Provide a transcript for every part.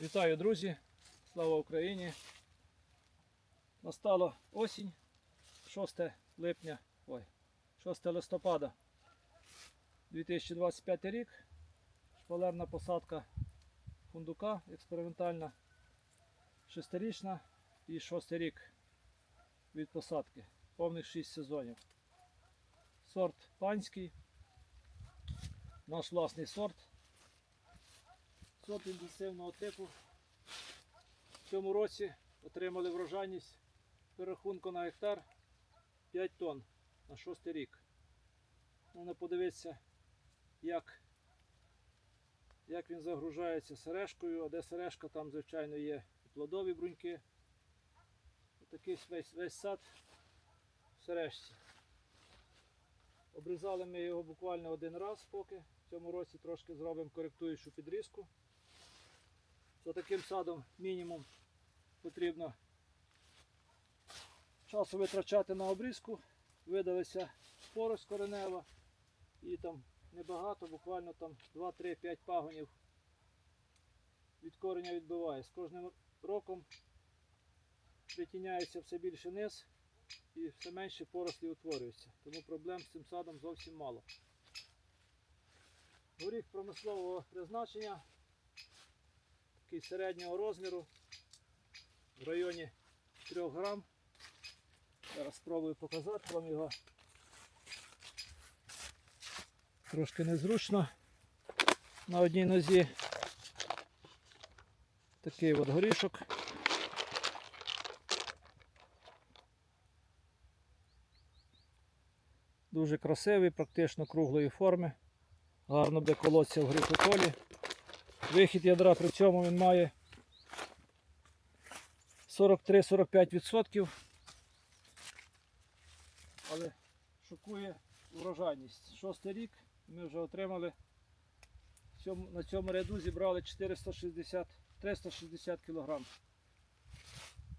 Вітаю, друзі! Слава Україні! Настала осінь, 6 липня, ой, 6 листопада 2025 рік. Шпалерна посадка фундука експериментальна, шестирічна і шостий рік від посадки, повних 6 сезонів. Сорт панський, наш власний сорт. Сорт інтенсивного типу. В цьому році отримали врожайність перерахунку на гектар 5 тонн на шостий рік. Можна подивитися, як, як він загружається сережкою, а де сережка, там, звичайно, є і плодові бруньки. Отакий весь, весь сад в сережці. Обрізали ми його буквально один раз поки. В цьому році трошки зробимо коректуючу підрізку. За таким садом мінімум потрібно часу витрачати на обрізку. Видалися спорость коренева і там небагато, буквально там 2-3-5 пагонів від кореня відбиває. З кожним роком притіняється все більше низ і все менше порослі утворюється. Тому проблем з цим садом зовсім мало. Горіх промислового призначення такий середнього розміру в районі 3 грам. Зараз спробую показати вам його. Трошки незручно. На одній нозі такий от горішок. Дуже красивий, практично круглої форми. Гарно буде колоться в грифоколі. Вихід ядра при цьому він має 43-45%. Але шокує врожайність. Шостий рік ми вже отримали на цьому ряду зібрали 460 360 кг.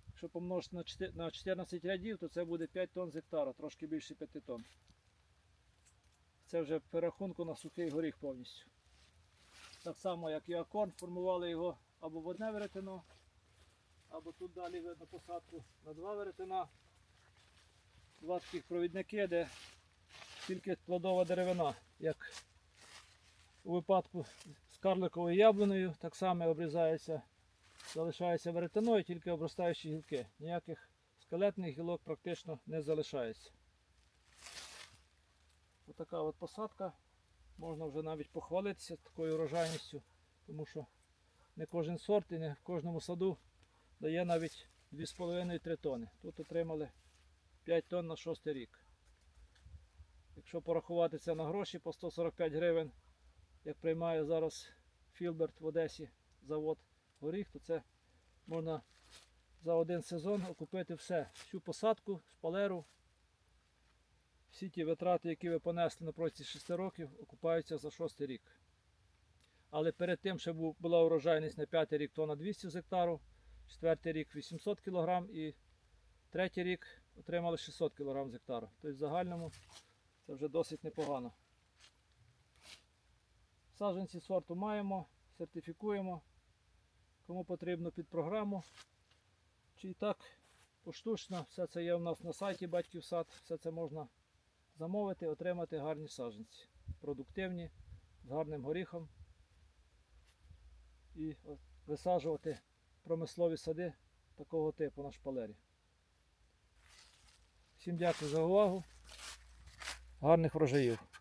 Якщо помножити на 14 рядів, то це буде 5 тонн з гектара, трошки більше 5 тонн. Це вже перерахунку на сухий горіх повністю. Так само, як і акорн, формували його або в одне веретено, або тут далі видно посадку на два веретена. Два таких провідники, де тільки плодова деревина, як у випадку з карликовою яблунею, так само обрізається, залишається веретено і тільки обростаючі гілки. Ніяких скелетних гілок практично не залишається. Отака от посадка. Можна вже навіть похвалитися такою урожайністю, тому що не кожен сорт і не в кожному саду дає навіть 2,5-3 тони. Тут отримали 5 тонн на 6 рік. Якщо порахувати це на гроші по 145 гривень, як приймає зараз Філберт в Одесі завод горіх, то це можна за один сезон окупити все. Всю посадку, шпалеру, всі ті витрати, які ви понесли на протязі 6 років, окупаються за 6 рік. Але перед тим ще була урожайність на 5 рік тонна 200 з гектару, 4 рік 800 кг і третій рік отримали 600 кг з гектару. Тобто в загальному це вже досить непогано. Саджанці сорту маємо, сертифікуємо. Кому потрібно під програму. Чи і так поштучно, все це є у нас на сайті Батьків сад, все це можна замовити, отримати гарні саджанці. Продуктивні, з гарним горіхом. І висаджувати промислові сади такого типу на шпалері. Всім дякую за увагу. Гарних врожаїв.